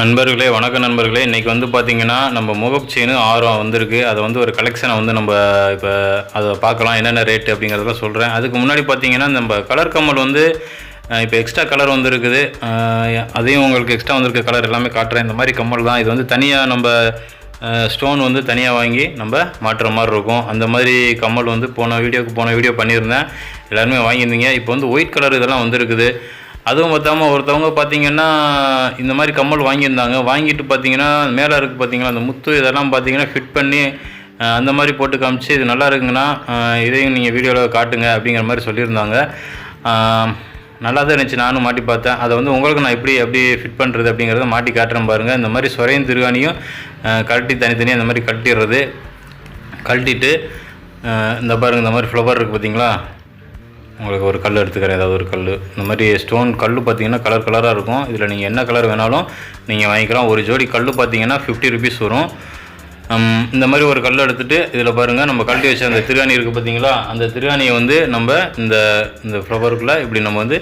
நண்பர்களே வணக்கம் நண்பர்களே. இன்றைக்கி வந்து பார்த்திங்கன்னா நம்ம முகப் செயின் ஆரம் வந்திருக்கு. அதை வந்து ஒரு கலெக்ஷனை வந்து நம்ம இப்போ அதை பார்க்கலாம். என்னென்ன ரேட்டு அப்படிங்கிறதெல்லாம் சொல்கிறேன் அதுக்கு முன்னாடி பார்த்தீங்கன்னா நம்ம கலர் கம்மல் வந்து இப்போ எக்ஸ்ட்ரா கலர் வந்துருக்குது. அதையும் உங்களுக்கு எக்ஸ்ட்ரா வந்திருக்க கலர் எல்லாமே காட்டுறேன். இந்த மாதிரி கம்மல் தான். இது வந்து தனியாக நம்ம ஸ்டோன் வந்து தனியாக வாங்கி நம்ம மாட்டுற மாதிரி இருக்கும். அந்த மாதிரி கம்மல் வந்து போன வீடியோக்கு போன வீடியோ பண்ணியிருந்தேன். எல்லாருமே வாங்கியிருந்தீங்க. இப்போ வந்து ஒயிட் கலர் இதெல்லாம் வந்துருக்குது. அதுவும் பார்த்தாமல் ஒருத்தவங்க பார்த்தீங்கன்னா இந்த மாதிரி கம்மல் வாங்கியிருந்தாங்க. வாங்கிட்டு பார்த்தீங்கன்னா மேலே இருக்குது பார்த்தீங்களா அந்த முத்து இதெல்லாம் பார்த்தீங்கன்னா ஃபிட் பண்ணி அந்த மாதிரி போட்டு காமிச்சு இது நல்லா இருக்குங்கண்ணா இதையும் நீங்கள் வீடியோவில் காட்டுங்க அப்படிங்கிற மாதிரி சொல்லியிருந்தாங்க. நல்லா தான் இருந்துச்சு நானும் மாட்டி பார்த்தேன். அதை வந்து உங்களுக்கு நான் எப்படி எப்படி ஃபிட் பண்ணுறது அப்படிங்கிறத மாட்டி காட்டுறேன் பாருங்கள் இந்த மாதிரி சுரையும் திருகாணியும் கழட்டி தனித்தனியாக இந்த மாதிரி கழட்டிடுறது கழட்டிட்டு இந்த பாருங்கள் இந்த மாதிரி ஃப்ளவர் இருக்குது பார்த்தீங்களா? உங்களுக்கு ஒரு கல் எடுத்துக்கிறேன் ஏதாவது ஒரு கல் இந்த மாதிரி ஸ்டோன் கல் பார்த்தீங்கன்னா கலர் கலராக இருக்கும். இதில் நீங்கள் என்ன கலர் வேணாலும் நீங்கள் வாங்கிக்கலாம். ஒரு ஜோடி கல் பார்த்தீங்கன்னா ஃபிஃப்டி ருபீஸ் வரும். இந்த மாதிரி ஒரு கல் எடுத்துகிட்டு இதில் பாருங்கள் நம்ம கழட்டி வச்ச அந்த திருவாணி இருக்குது பார்த்தீங்களா அந்த திருவாணியை வந்து நம்ம இந்த இந்த ஃப்ளவருக்குள்ளே இப்படி நம்ம வந்து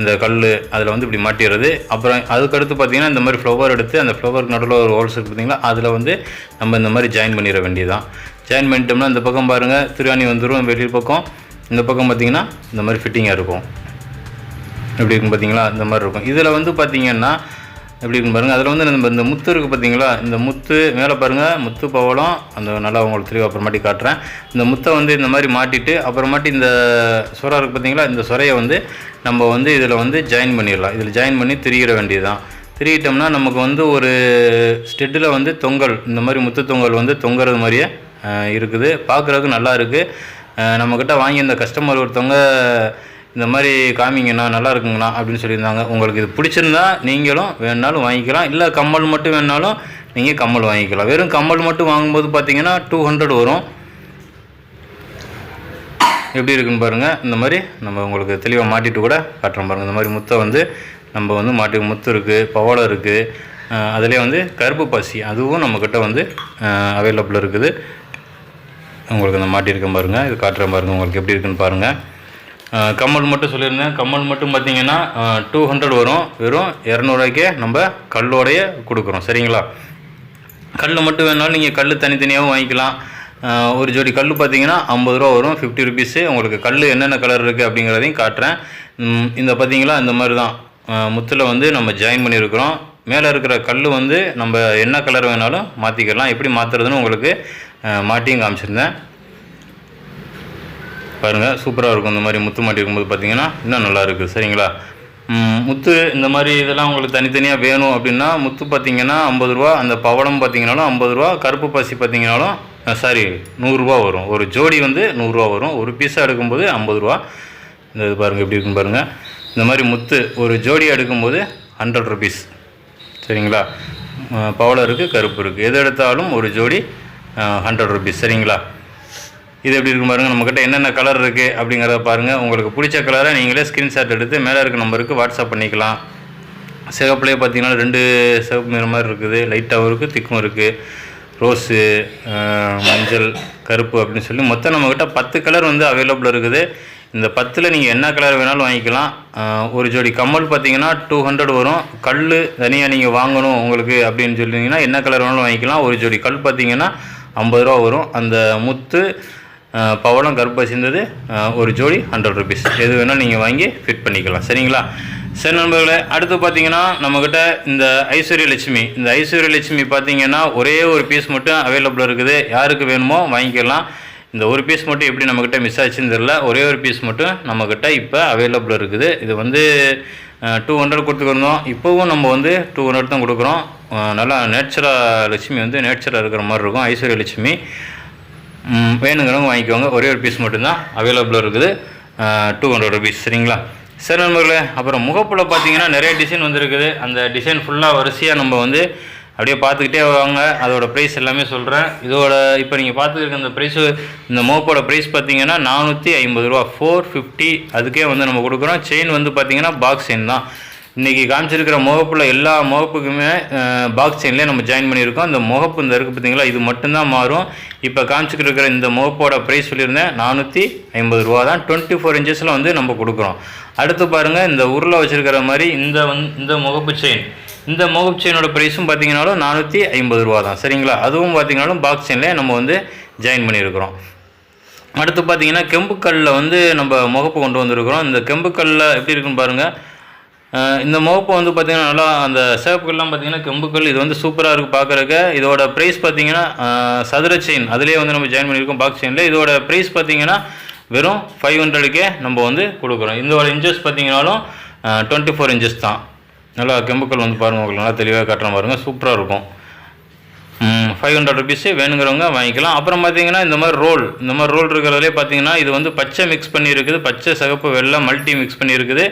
இந்த கல் அதில் வந்து இப்படி மாட்டிடுறது. அப்புறம் அதுக்கடுத்து பார்த்தீங்கன்னா இந்த மாதிரி ஃப்ளவர் எடுத்து அந்த ஃப்ளவருக்கு நடுவில் ஒரு ஹோல்ஸ் இருக்குது பார்த்தீங்களா அதில் வந்து நம்ம இந்த மாதிரி ஜாயின் பண்ணிட வேண்டியதான் ஜாயின் பண்ணிட்டோம்னா இந்த பக்கம் பாருங்கள் திருவாணி வந்துடும் வெளியில் பக்கம். இந்த பக்கம் பார்த்தீங்கன்னா இந்த மாதிரி ஃபிட்டிங்காக இருக்கும். எப்படி இருக்கும் பார்த்தீங்களா? இந்த மாதிரி இருக்கும். இதில் வந்து பார்த்தீங்கன்னா எப்படி இருக்கும் பாருங்கள் அதில் வந்து நம்ம இந்த முத்து இருக்குது பார்த்தீங்களா? இந்த முத்து மேலே பாருங்கள் முத்து பவளம். அந்த நல்லா உங்களுக்கு தெரியும் அப்புறமாட்டி காட்டுறேன். இந்த முத்தை வந்து இந்த மாதிரி மாட்டிட்டு அப்புறமாட்டி இந்த சுரம் இருக்குது பார்த்தீங்களா? இந்த சுரையை வந்து நம்ம வந்து இதில் வந்து ஜாயின் பண்ணிடலாம். இதில் ஜாயின் பண்ணி திரியிட வேண்டியதுதான். திரியிட்டோம்னா நமக்கு வந்து ஒரு ஸ்டெட்டில் வந்து தொங்கல் இந்த மாதிரி முத்து தொங்கல் வந்து தொங்குறது மாதிரியே இருக்குது. பார்க்குறதுக்கு நல்லா இருக்குது நம்மக்கிட்ட வாங்கி இந்த கஸ்டமர் ஒருத்தவங்க இந்த மாதிரி காமிங்கண்ணா நல்லா இருக்குங்கண்ணா அப்படின்னு சொல்லியிருந்தாங்க. உங்களுக்கு இது பிடிச்சிருந்தா நீங்களும் வேணுனாலும் வாங்கிக்கலாம். இல்லை கம்மல் மட்டும் வேணுனாலும் நீங்கள் கம்மல் வாங்கிக்கலாம். வெறும் கம்மல் மட்டும் வாங்கும்போது பார்த்தீங்கன்னா டூ ஹண்ட்ரட் வரும். எப்படி இருக்குன்னு பாருங்கள் இந்த மாதிரி நம்ம உங்களுக்கு தெளிவாக மாட்டிட்டு கூட காட்டுறோம் பாருங்கள் இந்த மாதிரி முத்தை வந்து நம்ம வந்து மாட்டி முத்து இருக்குது பவளம் இருக்குது அதிலே வந்து கருப்பு பாசி அதுவும் நம்மக்கிட்ட வந்து அவைலபிள் இருக்குது. உங்களுக்கு இந்த மாட்டியிருக்கேன் பாருங்கள் இது காட்டுற பாருங்கள் உங்களுக்கு எப்படி இருக்குன்னு பாருங்கள் கம்மல் மட்டும் சொல்லியிருந்தேன் கம்மல் மட்டும் பார்த்தீங்கன்னா டூ ஹண்ட்ரட் வரும். வெறும் இரநூறுவாய்க்கே நம்ம கல்லோடைய கொடுக்குறோம். சரிங்களா? கல் மட்டும் வேணாலும் நீங்கள் கல் தனித்தனியாகவும் வாங்கிக்கலாம். ஒரு ஜோடி கல் பார்த்தீங்கன்னா ஐம்பது ரூபா வரும். ஃபிஃப்டி ருபீஸு உங்களுக்கு கல் என்னென்ன கலர் இருக்குது அப்படிங்கிறதையும் காட்டுறேன். இந்த பார்த்தீங்களா இந்த மாதிரி தான் முத்தில் வந்து நம்ம ஜாயின் பண்ணியிருக்கிறோம். மேலே இருக்கிற கல் வந்து நம்ம என்ன கலர் வேணாலும் மாற்றிக்கலாம் எப்படி மாற்றுறதுன்னு உங்களுக்கு மாட்டியும் காமிச்சிருந்தேன். பாருங்கள் சூப்பராக இருக்கும். இந்த மாதிரி முத்து மாட்டி இருக்கும்போது பார்த்தீங்கன்னா இன்னும் நல்லா இருக்குது சரிங்களா? முத்து இந்த மாதிரி இதெல்லாம் உங்களுக்கு தனித்தனியாக வேணும் அப்படின்னா முத்து பார்த்தீங்கன்னா ஐம்பது ரூபா அந்த பவளம் பார்த்தீங்கனாலும் ஐம்பது ரூபா கருப்பு பாசி பார்த்தீங்கனாலும் சாரி நூறுரூவா வரும். ஒரு ஜோடி வந்து நூறுரூவா வரும். ஒரு பீஸாக எடுக்கும்போது ஐம்பது ரூபா. இந்த இது பாருங்கள் எப்படி இருக்குன்னு பாருங்கள் இந்த மாதிரி முத்து ஒரு ஜோடி எடுக்கும்போது ஹண்ட்ரட் ருபீஸ் சரிங்களா? அஹ் பவளம் இருக்குது கருப்பு இருக்குது எது எடுத்தாலும் ஒரு ஜோடி ஹண்ட்ரட் ருபீஸ் சரிங்களா? இது எப்படி இருக்கும் பாருங்கள் நம்மக்கிட்ட என்னென்ன கலர் இருக்குது அப்படிங்கிறத பாருங்கள் உங்களுக்கு பிடிச்ச கலரை நீங்களே ஸ்க்ரீன்ஷாட் எடுத்து மேலே இருக்க நம்பருக்கு வாட்ஸ்அப் பண்ணிக்கலாம். சிகப்புலேயே பார்த்தீங்கன்னா ரெண்டு சிவப்பு நிற மாதிரி இருக்குது. லைட்டாகவும் இருக்குது திக்கும் இருக்குது ரோஸு மஞ்சள் கருப்பு அப்படின்னு சொல்லி மொத்தம் நம்மக்கிட்ட பத்து கலர் வந்து அவைலபிள் இருக்குது. இந்த பத்தில் நீங்கள் என்ன கலர் வேணாலும் வாங்கிக்கலாம். ஒரு ஜோடி கம்மல் பார்த்தீங்கன்னா டூ ஹண்ட்ரட் வரும். கல் தனியாக நீங்கள் வாங்கணும் உங்களுக்கு அப்படின்னு சொல்லிங்கன்னா என்ன கலர் வேணாலும் வாங்கிக்கலாம். ஒரு ஜோடி கல் பார்த்தீங்கன்னா ஐம்பது ரூபா வரும். அந்த முத்து பவளம் கருப்பை சேர்ந்தது ஒரு ஜோடி ஹண்ட்ரட் ருபீஸ் எது வேணால் நீங்கள் வாங்கி ஃபிட் பண்ணிக்கலாம். சரிங்களா? சரி நண்பர்களே அடுத்து பார்த்தீங்கன்னா நம்மக்கிட்ட இந்த ஐஸ்வர்ய லட்சுமி. இந்த ஐஸ்வர்ய லட்சுமி பார்த்தீங்கன்னா ஒரே ஒரு பீஸ் மட்டும் அவைலபிள் இருக்குது. யாருக்கு வேணுமோ வாங்கிக்கலாம். இந்த ஒரு பீஸ் மட்டும் எப்படி நம்மக்கிட்ட மிஸ் ஆச்சுன்னு தெரில ஒரே ஒரு பீஸ் மட்டும் நம்மக்கிட்ட இப்போ அவைலபிள் இருக்குது. இது வந்து டூ ஹண்ட்ரட் கொடுத்துருந்தோம். இப்போவும் நம்ம வந்து டூ ஹண்ட்ரட் தான் கொடுக்குறோம். நல்லா நேச்சுரா லட்சுமி வந்து நேச்சுராக இருக்கிற மாதிரி இருக்கும். ஐஸ்வர்ய லட்சுமி. வேணுங்கிறவங்க வாங்கிக்கோங்க. ஒரே ஒரு பீஸ் மட்டும்தான் அவைலபிளாக இருக்குது. டூ ஹண்ட்ரட் ருபீஸ் சரிங்களா? சரி நண்பர்களே அப்புறம் முகப்பில் பார்த்தீங்கன்னா நிறைய டிசைன் வந்திருக்குது. அந்த டிசைன் ஃபுல்லாக வரிசையாக நம்ம வந்து அப்படியே பார்த்துக்கிட்டே வாங்க. அதோட ப்ரைஸ் எல்லாமே சொல்கிறேன் இதோட இப்போ நீங்கள் பார்த்துருக்க இந்த ப்ரைஸு இந்த மோப்போட ப்ரைஸ் பார்த்தீங்கன்னா நானூற்றி ஐம்பது ரூபா. ஃபோர் ஃபிஃப்டி அதுக்கே வந்து நம்ம கொடுக்குறோம். செயின் வந்து பார்த்தீங்கன்னா பாக்ஸ் செயின் தான். இன்றைக்கி காமிச்சிருக்கிற முகப்பில் எல்லா முகப்புக்குமே பாக்ஸ் செயின்லேயே நம்ம ஜாயின் பண்ணியிருக்கோம். இந்த முகப்பு இந்த இருக்குது பார்த்தீங்களா இது மட்டும்தான் மாறும். இப்போ காமிச்சிக்கிட்டு இருக்கிற இந்த முகப்போட ப்ரைஸ் சொல்லியிருந்தேன். நானூற்றி ஐம்பது ரூபா தான். டுவெண்ட்டி ஃபோர் இன்ச்சஸில் வந்து நம்ம கொடுக்குறோம். அடுத்து பாருங்கள் இந்த உருளை வச்சுருக்கிற மாதிரி இந்த வந் இந்த முகப்பு செயின் இந்த முகப்பு செயினோட ப்ரைஸும் பார்த்தீங்கனாலும் நானூற்றி ஐம்பது ரூபா தான் சரிங்களா? அதுவும் பார்த்தீங்கனாலும் பாக்ஸ் செயின்லேயே நம்ம வந்து ஜாயின் பண்ணியிருக்கிறோம். அடுத்து பார்த்தீங்கன்னா கெம்புக்கல்லில் வந்து நம்ம முகப்பு கொண்டு வந்திருக்கிறோம். இந்த கெம்புக்கல்லில் எப்படி இருக்குன்னு பாருங்கள் இந்த முகப்பு வந்து பார்த்திங்கன்னா நல்லா அந்த சேப்புக்கள்லாம் பார்த்திங்கன்னா கெம்புக்கல் இது வந்து சூப்பராக இருக்குது பார்க்குறக்கு இதோட ப்ரைஸ் பார்த்தீங்கன்னா சதுர செயின் அதுலேயே வந்து நம்ம ஜாயின் பண்ணியிருக்கோம் பாக்ஸ் செயினில் இதோட ப்ரைஸ் பார்த்தீங்கன்னா வெறும் ஃபைவ் ஹண்ட்ரடுக்கே நம்ம வந்து கொடுக்குறோம். இதோட இன்ச்சஸ் பார்த்திங்கனாலும் டுவெண்ட்டி ஃபோர் இன்ச்சஸ் தான். நல்லா கெமிக்கல் வந்து பாருங்கள் உங்களுக்கு நல்லா தெளிவாக காட்டுற பாருங்கள் சூப்பராக இருக்கும். ஃபைவ் ஹண்ட்ரட் ருபீஸு வேணுங்கிறவங்க வாங்கிக்கலாம். அப்புறம் பார்த்தீங்கன்னா இந்த மாதிரி ரோல் இந்த மாதிரி ரோல் இருக்கிறதுலே பார்த்தீங்கன்னா இது வந்து பச்சை மிக்ஸ் பண்ணி இருக்குது பச்சை சிகப்பு வெள்ளை மல்டி மிக்ஸ் பண்ணி இருக்குது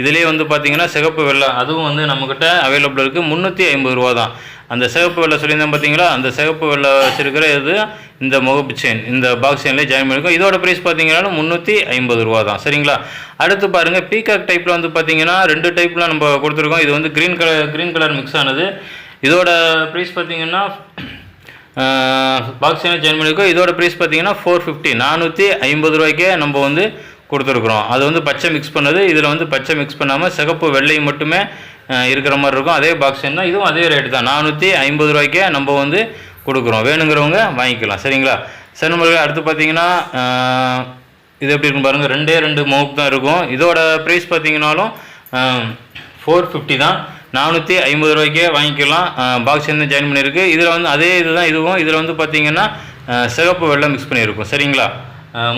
இதுலேயே வந்து பார்த்தீங்கன்னா சிகப்பு வெள்ளை அதுவும் வந்து நம்மக்கிட்ட அவைலபிள் இருக்குது முந்நூற்றி ஐம்பது ரூபா தான் அந்த சிகப்பு வெள்ளை சொல்லியிருந்தேன் பார்த்தீங்களா அந்த சிகப்பு வெள்ளை வச்சிருக்கிற இது இந்த முகப்பு செயின் இந்த பாக்ஸ் செயின்லேயே ஜாயின் பண்ணியிருக்கோம் இதோட ப்ரைஸ் பார்த்தீங்கன்னா முந்நூற்றி ஐம்பது ரூபா தான் சரிங்களா? அடுத்து பாருங்கள் பீகாக் டைப்பில் வந்து பார்த்தீங்கன்னா ரெண்டு டைப்பில் நம்ம கொடுத்துருக்கோம். இது வந்து green colour green colour mix ஆனது. இதோட ப்ரைஸ் பார்த்தீங்கன்னா பாக்ஸ் என்ன ஜாயின் பண்ணியிருக்கோம். இதோட ப்ரைஸ் பார்த்தீங்கன்னா ஃபோர் ஃபிஃப்டி நானூற்றி ஐம்பது ரூபாய்க்கே நம்ம வந்து கொடுத்துருக்குறோம். அது வந்து பச்சை மிக்ஸ் பண்ணது. இதில் வந்து பச்சை மிக்ஸ் பண்ணாமல் சிகப்பு வெள்ளை மட்டுமே இருக்கிற மாதிரி இருக்கும். அதே பாக்ஸ் என்ன இதுவும் அதே ரேட்டு தான். நானூற்றி ஐம்பது ரூபாய்க்கே நம்ம வந்து கொடுக்குறோம். வேணுங்கிறவங்க வாங்கிக்கலாம். சரிங்களா? சரி நம்மளுக்கு அடுத்து பார்த்தீங்கன்னா இது எப்படி இருக்கும் பாருங்கள் ரெண்டே ரெண்டு மவுக் தான் இருக்கும். இதோட ப்ரைஸ் பார்த்தீங்கன்னாலும் ஃபோர் ஃபிஃப்டி தான். நானூற்றி ஐம்பது ரூபாய்க்கே வாங்கிக்கலாம். பாக்ஸ் வந்து ஜாயின் பண்ணியிருக்கு. இதில் வந்து அதே இதுதான் இதுவும். இதில் வந்து பார்த்தீங்கன்னா சிகப்பு வெள்ளம் மிக்ஸ் பண்ணியிருக்கும். சரிங்களா?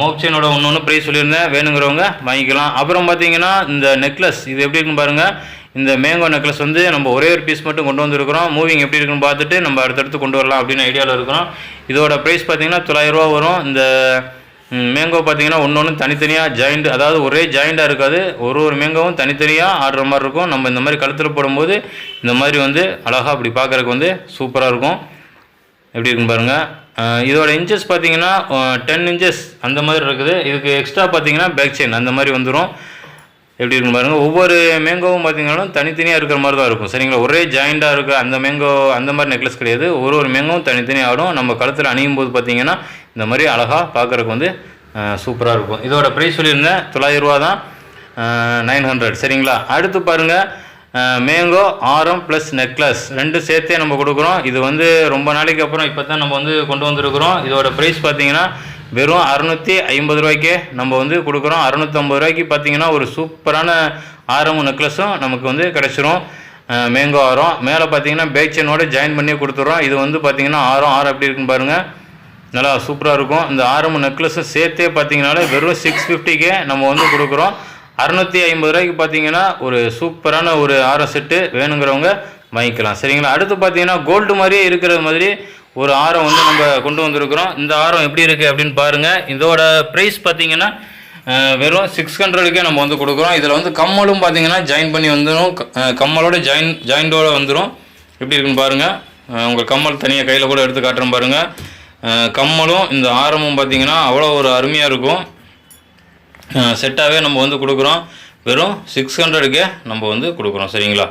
மோக்சேனோட ஒன்று ஒன்று ப்ரைஸ் சொல்லியிருந்தேன். வேணுங்கிறவங்க வாங்கிக்கலாம். அப்புறம் பார்த்தீங்கன்னா இந்த நெக்லஸ் இது எப்படி இருக்குன்னு பாருங்கள் இந்த மேங்கோ நெக்லஸ் வந்து நம்ம ஒரே ஒரு பீஸ் மட்டும் கொண்டு வந்திருக்கிறோம். மூவிங் எப்படி இருக்குன்னு பார்த்துட்டு நம்ம அடுத்தடுத்து கொண்டு வரலாம் அப்படின்னு ஐடியாவில் இருக்கிறோம். இதோட ப்ரைஸ் பார்த்தீங்கன்னா தொள்ளாயிரரூவா வரும். இந்த மேங்கோ பார்த்தீங்கன்னா ஒன்று ஒன்று தனித்தனியாக ஜாயிண்ட் அதாவது ஒரே ஜாயிண்டாக இருக்காது. ஒரு ஒரு மேங்கோவும் தனித்தனியாக ஆடுற மாதிரி இருக்கும். நம்ம இந்த மாதிரி கழுத்தில் போடும்போது இந்த மாதிரி வந்து அழகாக அப்படி பார்க்குறக்கு வந்து சூப்பராக இருக்கும். எப்படி இருக்குன்னு பாருங்கள் இதோட இன்ச்சஸ் பார்த்தீங்கன்னா டென் இன்ச்சஸ் அந்த மாதிரி இருக்குது. இதுக்கு எக்ஸ்ட்ரா பார்த்தீங்கன்னா பேக் செயின் அந்த மாதிரி வந்துடும் எப்படி இருக்கும் பாருங்கள் ஒவ்வொரு மேங்கோவும் பார்த்தீங்கனாலும் தனித்தனியாக இருக்கிற மாதிரி தான் இருக்கும். சரிங்களா? ஒரே ஜாயிண்டாக இருக்க அந்த மேங்கோ அந்த மாதிரி நெக்லஸ் கிடையாது. ஒரு ஒரு மேங்கோவும் தனித்தனியாக ஆடும். நம்ம கழுத்தில் அணியும் போது பார்த்தீங்கன்னா இந்த மாதிரி அழகாக பார்க்குறக்கு வந்து சூப்பராக இருக்கும். இதோட ப்ரைஸ் சொல்லியிருந்தேன். தொள்ளாயிரம் ரூபா தான். நைன் ஹண்ட்ரட் சரிங்களா? அடுத்து பாருங்கள் மேங்கோ ஆரம் ப்ளஸ் நெக்லஸ் ரெண்டு சேர்த்தே நம்ம கொடுக்குறோம். இது வந்து ரொம்ப நாளைக்கு அப்புறம் இப்போ தான் நம்ம வந்து கொண்டு வந்திருக்கிறோம். இதோட ப்ரைஸ் பார்த்தீங்கன்னா வெறும் அறநூற்றி ஐம்பது ரூபாய்க்கே நம்ம வந்து கொடுக்குறோம். அறநூற்றம்பது ரூபாய்க்கு பார்த்தீங்கன்னா ஒரு சூப்பரான ஆரமும் நெக்லஸும் நமக்கு வந்து கிடச்சிரும். மேங்கோ ஆரம். மேலே பார்த்தீங்கன்னா பேக் செயினோட ஜாயின் பண்ணி கொடுத்துட்றோம். இது வந்து பார்த்தீங்கன்னா ஆரம் ஆரம் எப்படி இருக்குன்னு பாருங்கள் நல்லா சூப்பராக இருக்கும். இந்த ஆரம்பு நெக்லஸும் சேர்த்தே பார்த்தீங்கனாலே வெறும் சிக்ஸ் ஃபிஃப்டிக்கே நம்ம வந்து கொடுக்குறோம். அறநூற்றி ஐம்பது ரூபாய்க்கு பார்த்தீங்கன்னா ஒரு சூப்பரான ஒரு ஆரம் செட்டு வேணுங்கிறவங்க வாங்கிக்கலாம். சரிங்களா? அடுத்து பார்த்தீங்கன்னா கோல்டு மாதிரியே இருக்கிற மாதிரி ஒரு ஆரம் வந்து நம்ம கொண்டு வந்திருக்கிறோம். இந்த ஆரம் எப்படி இருக்குது அப்படின்னு பாருங்கள் இதோட ப்ரைஸ் பார்த்தீங்கன்னா வெறும் சிக்ஸ் ஹண்ட்ரடுக்கே நம்ம வந்து கொடுக்குறோம். இதில் வந்து கம்மலும் பார்த்தீங்கன்னா ஜாயின் பண்ணி வந்துடும் க- கம்மலோட ஜாயின் ஜாயிண்டோட வந்துடும் எப்படி இருக்குன்னு பாருங்கள் உங்கள் கம்மல் தனியாக கையில் கூட எடுத்து காட்டுறேன் பாருங்கள் கம்மலும் இந்த ஆரமும் பார்த்திங்கன்னா அவ்வளோ ஒரு அருமையாக இருக்கும். செட்டாகவே நம்ம வந்து கொடுக்குறோம். வெறும் சிக்ஸ் ஹண்ட்ரடுக்கே நம்ம வந்து கொடுக்குறோம். சரிங்களா?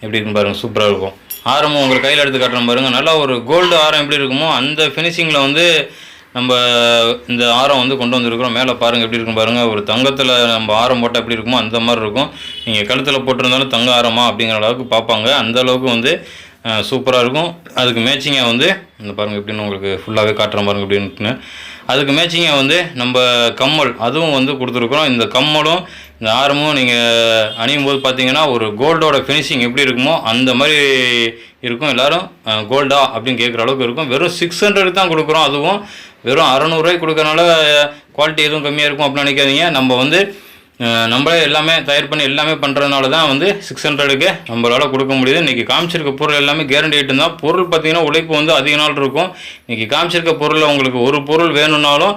எப்படி இருக்குன்னு பாருங்கள் சூப்பராக இருக்கும். ஆரமும் உங்கள் கையில் எடுத்து காட்டுறோம் பாருங்கள் நல்லா ஒரு கோல்டு ஆரம் எப்படி இருக்குமோ அந்த ஃபினிஷிங்கில் வந்து நம்ம இந்த ஆரம் வந்து கொண்டு வந்திருக்கிறோம். மேலே பாருங்கள் எப்படி இருக்கும் பாருங்கள் ஒரு தங்கத்தில் நம்ம ஆரம் போட்டால் எப்படி இருக்குமோ அந்த மாதிரி இருக்கும். நீங்கள் கழுத்தில் போட்டிருந்தாலும் தங்க ஆரமா அப்படிங்கிற அளவுக்கு பார்ப்பாங்க. அந்த அளவுக்கு வந்து சூப்பராக இருக்கும். அதுக்கு மேட்சிங்காக வந்து இந்த பாருங்கள் எப்படின்னு உங்களுக்கு ஃபுல்லாகவே காட்டுறேன் பாருங்கள் எப்படின்னு அதுக்கு மேட்சிங்காக வந்து நம்ம கம்மல் அதுவும் வந்து கொடுத்துருக்குறோம். இந்த கம்மலும் இந்த ஆரமும் நீங்கள் அணியும் போது பார்த்தீங்கன்னா ஒரு கோல்டோட ஃபினிஷிங் எப்படி இருக்குமோ அந்த மாதிரி இருக்கும். எல்லாரும் கோல்டா அப்படின்னு கேட்குற அளவுக்கு இருக்கும். வெறும் சிக்ஸ் ஹண்ட்ரட் தான் கொடுக்குறோம். அதுவும் வெறும் அறநூறுவாய்க்கு கொடுக்கறனால குவாலிட்டி எதுவும் கம்மியாக இருக்கும் அப்படின்னு நினைக்காதீங்க. நம்ம வந்து நம்மளே எல்லாமே தயார் பண்ணி எல்லாமே பண்ணுறதுனால தான் வந்து சிக்ஸ் ஹண்ட்ரடுக்கு நம்மளால் கொடுக்க முடியுது. இன்றைக்கி காமிச்சிருக்க பொருள் எல்லாமே கேரண்டி ஐட்டம் தான். பொருள் பார்த்தீங்கன்னா உழைப்பு வந்து அதிக நாள் இருக்கும். இன்றைக்கி காமிச்சிருக்க பொருளில் உங்களுக்கு ஒரு பொருள் வேணும்னாலும்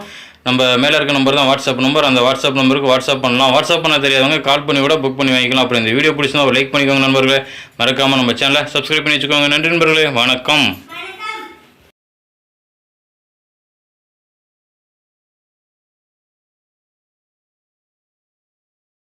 நம்ம மேலே இருக்க நம்பர் தான் வாட்ஸ்அப் நம்பர் அந்த வாட்ஸ்அப் நம்பருக்கு வாட்ஸ்அப் பண்ணலாம். வாட்ஸ்அப் பண்ண தெரியாதவங்க கால் பண்ணி கூட புக் பண்ணி வாங்கிக்கலாம். அப்புறம் இந்த வீடியோ பிடிச்சிருந்தா லைக் பண்ணிக்கோங்க நண்பர்களே. மறக்காமல் நம்ம சேனலை சப்ஸ்கிரைப் பண்ணி வச்சுக்கோங்க. நன்றி நண்பர்களே. வணக்கம்.